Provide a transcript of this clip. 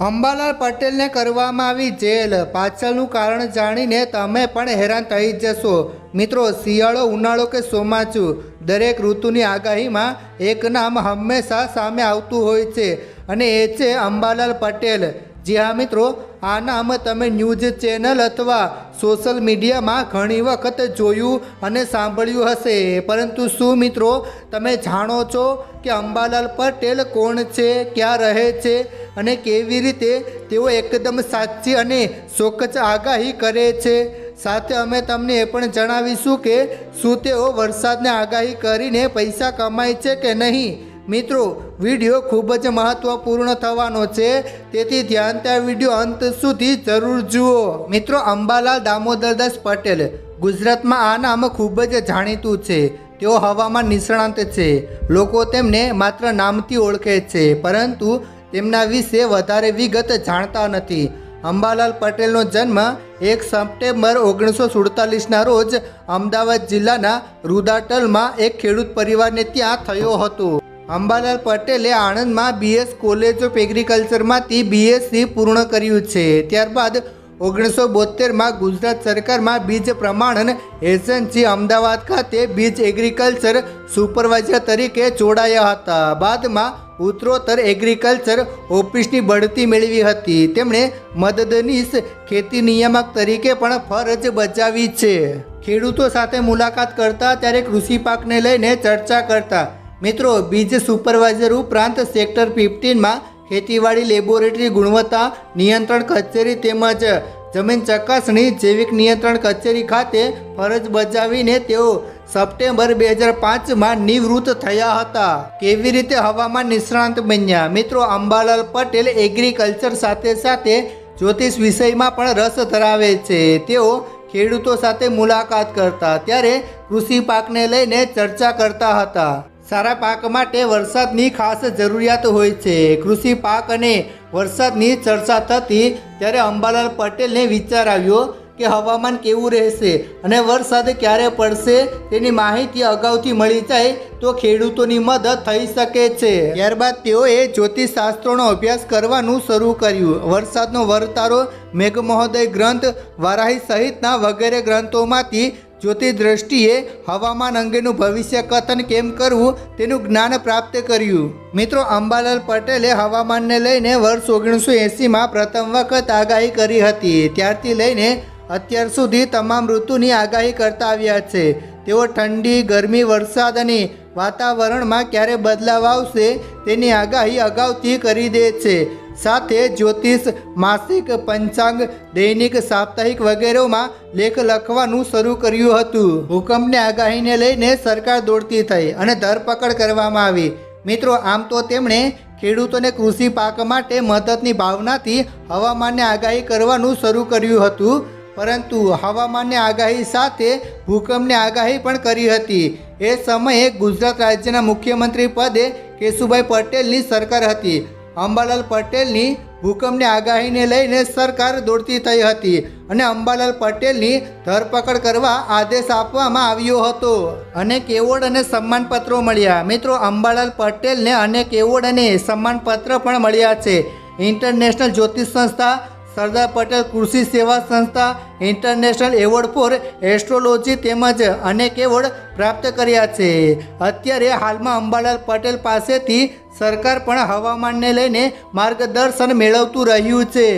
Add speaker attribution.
Speaker 1: અંબાલાલ પટેલને કરવામાં આવી જેલ. પાછળનું કારણ જાણીને તમે પણ હેરાન થઈ જશો. મિત્રો, શિયાળો ઉનાળો કે ચોમાસું, દરેક ઋતુની આગાહીમાં એક નામ હંમેશા સામે આવતું હોય છે અને એ છે અંબાલાલ પટેલ. જી હા, મિત્રો, આ નામ તમે ન્યૂઝ ચેનલ અથવા સોશિયલ મીડિયામાં ઘણી વખત જોયું અને સાંભળ્યું હશે. પરંતુ શું, મિત્રો, તમે જાણો છો કે અંબાલાલ પટેલ કોણ છે, ક્યાં રહે છે? અને કેવી રીતે તેઓ એકદમ સાચી અને ચોક્કસ આગાહી કરે છે. સાથે અમે તમને એ પણ જણાવીશું કે શું તેઓ વરસાદને આગાહી કરીને પૈસા કમાય છે કે નહીં. મિત્રો, વીડિયો ખૂબ જ મહત્વપૂર્ણ થવાનો છે. તેથી ધ્યાનતા વીડિયો અંત સુધી જરૂર જુઓ. મિત્રો, અંબાલાલ દામોદરદાસ પટેલ, ગુજરાતમાં આ નામ ખૂબ જ જાણીતું છે. તેઓ હવામાન નિષ્ણાંત છે. લોકો તેમને માત્ર નામથી ઓળખે છે. પરંતુ તેમના વિશે વધારે વિગત જાણતા નથી. અંબાલાલ પટેલનો જન્મ એક સપ્ટેમ્બર ઓગણીસો સુડતાલીસના રોજ અમદાવાદ જિલ્લાના રૂદાટલમાં એક ખેડૂત પરિવારને ત્યાં થયો હતો. અંબાલાલ પટેલે આણંદમાં બીએસ કોલેજ ઓફ એગ્રીકલ્ચરમાંથી બીએસસી પૂર્ણ કર્યું છે. ત્યારબાદ ઓગણીસો બોતેરમાં ગુજરાત સરકારમાં બીજ પ્રમાણન એજન્સી અમદાવાદ ખાતે બીજ એગ્રીકલ્ચર સુપરવાઇઝર તરીકે જોડાયા હતા. બાદમાં ઉત્તરોત્તર એગ્રીકલ્ચર ઓફિસની બઢતી મેળવી હતી. તેમણે મદદનીશ ખેતી નિયામક તરીકે પણ ફરજ બજાવી છે. ખેડૂતો સાથે મુલાકાત કરતા ત્યારે કૃષિ પાકને લઈને ચર્ચા કરતા. મિત્રો, બીજ સુપરવાઇઝર ઉપરાંત સેક્ટર ફિફ્ટીનમાં ખેતીવાડી લેબોરેટરી ગુણવત્તા નિયંત્રણ કચેરી તેમજ જમીન ચકાસણી, જૈવિક નિયંત્રણ કચેરી ખાતે ફરજ બજાવીને તેઓ સપ્ટેમ્બર બે હજાર પાંચમાં નિવૃત્ત થયા હતા. કેવી રીતે હવામાન નિષ્ણાંત બન્યા? મિત્રો, અંબાલાલ પટેલ એગ્રીકલ્ચર સાથે સાથે જ્યોતિષ વિષયમાં પણ રસ ધરાવે છે. તેઓ ખેડૂતો સાથે મુલાકાત કરતા, ત્યારે કૃષિ પાકને લઈને ચર્ચા કરતા હતા. સારા પાક માટે વરસાદની ખાસ જરૂરિયાત હોય છે. કૃષિ પાક અને વરસાદની ચર્ચા થતી, ત્યારે અંબાલાલ પટેલને વિચાર આવ્યો કે હવામાન કેવું રહેશે અને વરસાદ ક્યારે પડશે તેની માહિતી અગાઉથી મળી જાય તો ખેડૂતોની મદદ થઈ શકે છે. ત્યારબાદ તેઓએ જ્યોતિષશાસ્ત્રોનો અભ્યાસ કરવાનું શરૂ કર્યું. વરસાદનો વરતારો, મેઘમહોદય ગ્રંથ, વારાહી સહિતના વગેરે ગ્રંથોમાંથી જ્યોતિષ દ્રષ્ટિએ હવામાન અંગેનું ભવિષ્ય કથન કેમ કરવું તેનું જ્ઞાન પ્રાપ્ત કર્યું. મિત્રો, અંબાલાલ પટેલે હવામાનને લઈને વર્ષ ઓગણીસો એંસીમાં પ્રથમ વખત આગાહી કરી હતી. ત્યારથી લઈને અત્યાર સુધી તમામ ઋતુની આગાહી કરતા આવ્યા છે. તેઓ ઠંડી, ગરમી, વરસાદ અને વાતાવરણમાં ક્યારે બદલાવ આવશે તેની આગાહી અગાઉથી કરી દે છે. સાથે જ્યોતિષ, માસિક, પંચાંગ, દૈનિક, સાપ્તાહિક વગેરેમાં લેખ લખવાનું શરૂ કર્યું હતું. ભૂકંપની આગાહીને લઈને સરકાર દોડતી થઈ અને ધરપકડ કરવામાં આવી. મિત્રો, આમ તો તેમણે ખેડૂતોને કૃષિ પાક માટે મદદની ભાવનાથી હવામાનને આગાહી કરવાનું શરૂ કર્યું હતું. પરંતુ હવામાનની આગાહી સાથે ભૂકંપની આગાહી પણ કરી હતી. એ સમયે ગુજરાત રાજ્યના મુખ્યમંત્રી પદે કેશુભાઈ પટેલની સરકાર હતી. અંબાલાલ પટેલની ભૂકંપની આગાહીને લઈને સરકાર દોડતી થઈ હતી અને અંબાલાલ પટેલની ધરપકડ કરવા આદેશ આપવામાં આવ્યો હતો. અનેક એવોર્ડ અને સન્માનપત્રો મળ્યા. મિત્રો, અંબાલાલ પટેલને અનેક એવોર્ડ અને સન્માનપત્ર પણ મળ્યા છે. ઇન્ટરનેશનલ જ્યોતિષ સંસ્થા સરદાર પટેલ કૃષિ સેવા સંસ્થા ઇન્ટરનેશનલ એવોર્ડ ફોર એસ્ટ્રોલોજી તેમજ અનેક એવોર્ડ પ્રાપ્ત કર્યા છે. અત્યારે હાલમાં અંબાલાલ પટેલ પાસેથી સરકાર પણ હવામાનને લઈને માર્ગદર્શન મેળવતું રહ્યું છે.